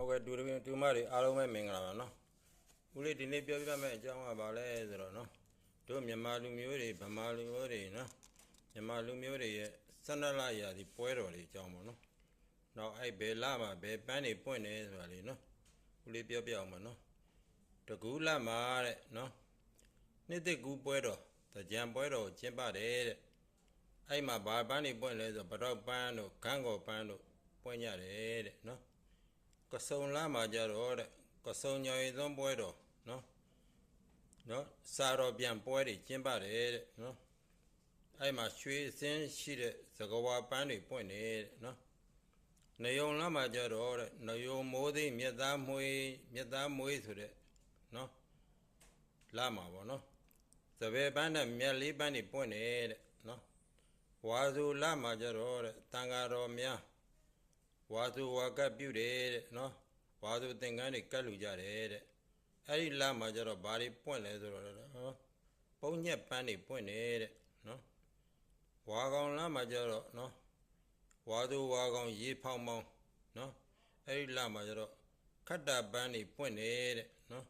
ဟုတ်ကဲ့တူတပင်းတူမတွေအားလုံးပဲမင်္ဂလာပါနော်ဦးလေးဒီနေ့ပြောပြမယ့်အကြောင်းကဘာလဲဆိုတော့နော်တို့မြန်မာလူမျိုးတွေဗမာလူမျိုးတွေနော်မြန်မာလူမျိုးတွေရဲ့ဆန္ဒလရာဒီပွဲတော်တွေအကြောင်းပေါ့နော်နောက်အဲ့ဘယ်လမှာဘယ်ပန်းတွေပွင့်နေဆိုတာလေနော်ဦးလေးပြောပြအောင်ပါနော်တကူးလမှာတဲ့နော်နှစ်သက်ကူးပွဲတော်တကြံပွဲတော်ကိုကျင်းပတယ်တဲ့အဲ့မှာဘာပန်းတွေပွင့်လဲဆိုတော့ဗတော့ပန်းတို့ခန်းကော်ပန်းတို့ပွင့်ကြတယ်တဲ့နော် ကစုံလာမှာကြတော့တဲ့ကစုံညောင်ရီသွန်းပွဲတော်နော်နော်စာတော်ပြန်ပွဲတွေကျင်းပတယ်တဲ့နော်အဲ့မှာရွှေစင်းရှိတဲ့သကဝါပန်းတွေပွင့်နေတဲ့နော်နေုံလာမှာကြတော့တဲ့နေုံမိုးသိမြက်သားမွေးမြက်သားမွေးဆိုတဲ့နော်လာမှာပေါ့နော်သဘယ်ပန်းနဲ့မြက်လေးပန်းတွေပွင့်နေတဲ့နော်ဝါစုလာမှာကြတော့တဲ့တန်ဃာတော်များ ဝါသူဝါကပ်ပြုတယ်တဲ့နော်ဝါသူသင်္ကန်းတွေကတ်လူကြတယ်တဲ့အဲ့ဒီလမ်းမှာကျတော့ဘာတွေပွင့်လဲဆိုတော့နော်ပုံညက်ပန်းတွေပွင့်နေတဲ့နော်ဝါကောင်လမ်းမှာကျတော့နော်ဝါသူဝါကောင်ရေဖောင်းမောင်းနော်အဲ့ဒီလမ်းမှာကျတော့ခတ်တာပန်းတွေပွင့်နေတဲ့နော်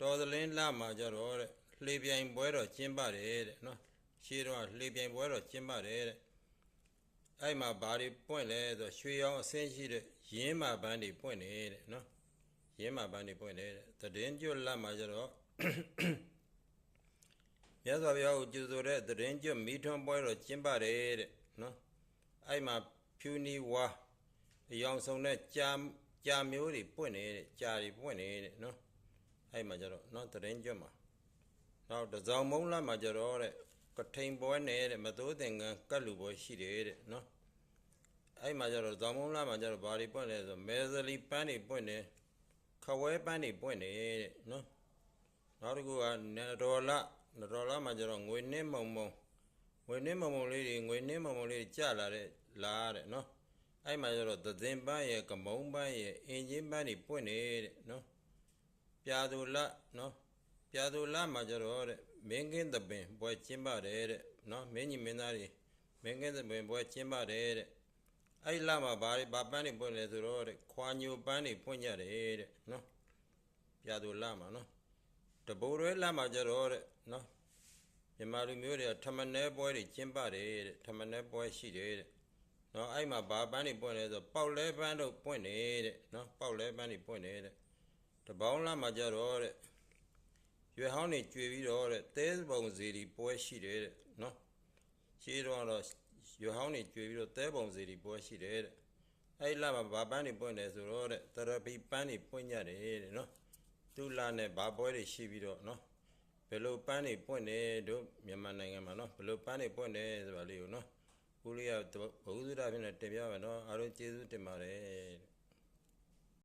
တော်သလင်းလမ်းမှာကျတော့တဲ့လှေပြိုင်ပွဲတော်ကျင်းပတယ်တဲ့နော်ရှေးတော့လှေပြိုင်ပွဲတော်ကျင်းပတယ်တဲ့ အဲ့မှာဘာတွေပွင့်လဲဆိုရွှေရောင်အစင်းရှိတဲ့ရင်းမာပန်းတွေပွင့်နေတဲ့နော်ရင်းမာပန်းတွေပွင့်နေတဲ့တည်င်းကျွတ်လက်မှာကျတော့မြတ်စွာဘုရားကိုကျူဆိုတဲ့တည်င်းကျွတ်မိထွန်းပွဲတော်ကျင်းပတယ်တဲ့နော်အဲ့မှာဖြူနီဝါအယောင်ဆုံးတဲ့ကြာကြာမျိုးတွေပွင့်နေတဲ့ကြာတွေပွင့်နေတဲ့နော်အဲ့မှာကျတော့နော်တည်င်းကျွတ်မှာနောက်တစောင်းမုံလာမှာကျတော့တဲ့ ကထိန်ပွဲနဲ့တဲ့မသိုးသင်္ကန်းကတ်လူပွဲရှိတယ်တဲ့နော်အဲ့မှာကျတော့ဇောင်းမုံလာမှာကျတော့ဘာတွေပွင့်လဲဆိုမဲဇလီပန်းတွေပွင့်တယ်ခဝဲပန်းတွေပွင့်တယ်တဲ့နော်နောက်တစ်ခုကနတော်လနတော်လမှာကျတော့ငွေနှင်းမုံမုံငွေနှင်းမုံမုံလေးတွေငွေနှင်းမုံမုံလေးတွေကျလာတဲ့လာတဲ့နော်အဲ့မှာကျတော့သသင်ပန်းရဲ့ကမုံပန်းရဲ့အင်ဂျင်ပန်းတွေပွင့်နေတဲ့နော်ပြာသူလနော် ပြာသူလာမှာကြတော့တဲ့မင်းကင်းသပင်ပွဲကျင်းပါတယ်တဲ့နော်မင်းကြီးမင်းသားတွေမင်းကင်းသပင်ပွဲကျင်းပါတယ်တဲ့အဲ့လာမှာဘာတွေဘာပန်းတွေပွင့်လဲဆိုတော့တဲ့ခွာညိုပန်းတွေပွင့်ကြတယ်တဲ့နော်ပြာသူလာမှာနော်တဘိုးရွဲလာမှာကြတော့တဲ့နော်မြန်မာလူမျိုးတွေကထမနဲပွဲတွေကျင်းပါတယ်တဲ့ထမနဲပွဲရှိတယ်တဲ့နော်အဲ့မှာဘာပန်းတွေပွင့်လဲဆိုပေါက်လဲပန်းတို့ပွင့်နေတဲ့နော်ပေါက်လဲပန်းတွေပွင့်နေတဲ့တပေါင်းလာမှာကြတော့တဲ့ ရွယ်ဟောင်းနေကြွေပြီးတော့တဲ့သဲပုံစီဒီပွဲရှိတယ်တဲ့နော်ရှင်းတော့တော့ရွယ်ဟောင်းနေကြွေပြီးတော့သဲပုံစီဒီပွဲရှိတယ်တဲ့အဲ့လာမှာဘာပန်းနေပွင့်တယ်ဆိုတော့တဲ့တရပီပန်းနေပွင့်ကြတယ်တဲ့နော်သူလာနဲ့ဘာပွဲတွေရှိပြီးတော့နော်ဘယ်လိုပန်းနေပွင့်တယ်တို့မြန်မာနိုင်ငံမှာနော်ဘယ်လိုပန်းနေပွင့်တယ်ဆိုတာလေးကိုနော်ဦးလေးကဘုဟုသုဒ္ဓဖြစ်နေတင်ပြပါနော်အားလုံးကျေးဇူးတင်ပါတယ်